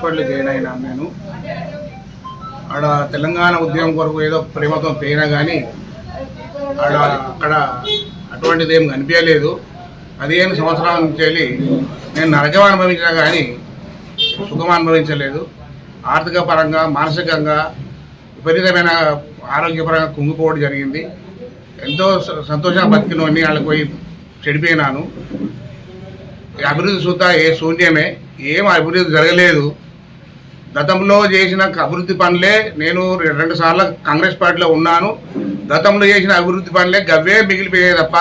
Hospital join అయినా నేను. ఆడ తెలంగాణ ఉద్యమం కొరకు ఏదో ప్రేమతో పోయినా కానీ ఆడ అక్కడ అటువంటిది ఏం కనిపించలేదు పదిహేను సంవత్సరాల నుంచి వెళ్ళి నేను నరకం అనుభవించినా కానీ సుఖం అనుభవించలేదు. ఆర్థిక పరంగా మానసికంగా విపరీతమైన ఆరోగ్యపరంగా కుంగిపోవడం జరిగింది. ఎంతో స- సంతోషంగా బతికినవన్నీ వాళ్ళకి పోయి చెడిపోయినాను. అభివృద్ధి చూద్దా ఏ శూన్యమే? ఏం అభివృద్ధి జరగలేదు. గతంలో చేసిన అభివృద్ధి పనులే నేను రెండు సార్లు కాంగ్రెస్ పార్టీలో ఉన్నాను. గతంలో చేసిన అభివృద్ధి పనులే గవ్వే మిగిలిపోయాయి తప్ప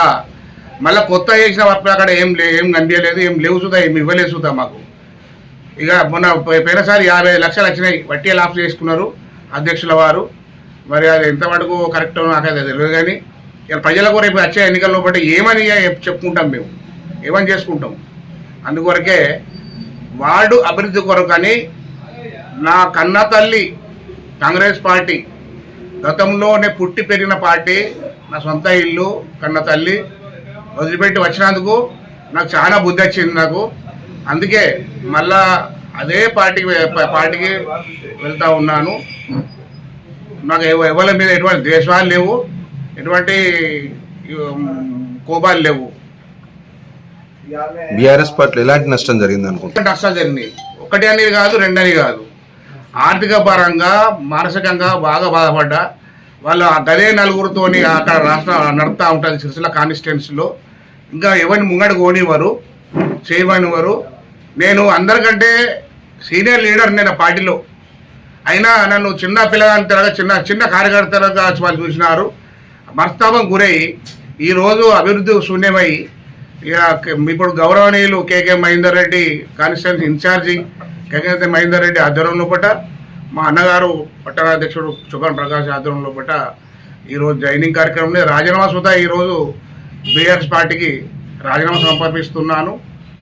మళ్ళీ కొత్త చేసిన వర్క్ అక్కడ ఏం లే ఏం కనిపించలేదు ఏం లేవు సుదా ఏం ఇవ్వలేదు సుదా మాకు. ఇక మొన్న పోయినసారి యాభై లక్షలు వచ్చినాయి వడ్డీ లాఫ్ చేసుకున్నారు అధ్యక్షుల వారు. మరి అది ఎంతవరకు కరెక్ట్ నాకైతే తెలియదు కానీ ఇక ప్రజలకు రేపు వచ్చే ఎన్నికల్లో బట్టి ఏమని చెప్పుకుంటాం మేము. ఏమని చేసుకుంటాం? అందుకొరకే వార్డు అభివృద్ధి కొరకు కానీ నా కన్న తల్లి కాంగ్రెస్ పార్టీ. గతంలోనే పుట్టి పెరిగిన పార్టీ నా సొంత ఇల్లు కన్న తల్లి. వదిలిపెట్టి వచ్చినందుకు నాకు చాలా బుద్ధి వచ్చింది నాకు. అందుకే మళ్ళా అదే పార్టీకి పార్టీకి వెళ్తా ఉన్నాను. నాకు ఎవ- ఎవరి మీద ఎటువంటి ద్వేషాలు లేవు ఎటువంటి కోపాలు లేవు. బీఆర్ఎస్ పార్టీలో ఎలాంటి నష్టం జరిగింది అనుకుంటున్నారు నష్టాలు జరిగినాయి? ఒకటి అనేది కాదు రెండు అని కాదు. ఆర్థిక పరంగా మానసికంగా బాగా బాధపడ్డా. వాళ్ళ గదే నలుగురితోని అక్కడ రాష్ట్ర నడుపుతూ ఉంటుంది సిరిసిల్ల కాన్స్టిట్యున్సీలో ఇంకా ఎవరిని ముంగడు కోనివ్వరు చేయమనివ్వరు. నేను అందరికంటే సీనియర్ లీడర్ నేను పార్టీలో. అయినా నన్ను చిన్న పిల్లగాంతరగా చిన్న చిన్న కార్యకర్తలుగా వాళ్ళు చూసినారు. మనస్తాపం గురై ఈరోజు అభివృద్ధి శూన్యమై ఇక ఇప్పుడు గౌరవనీయులు KK Mahender Reddy constituency in charge KK Mahender Reddy ఆధ్వర్యంలో పట్ట మా అన్నగారు పట్టణాధ్యక్షుడు సుగన్ ప్రకాష్ ఆధ్వర్యంలో పట్ట ఈరోజు జైనింగ్ కార్యక్రమంలో రాజీనామా సుధా ఈరోజు బీఆర్ఎస్ పార్టీకి రాజీనామా సమర్పిస్తున్నాను.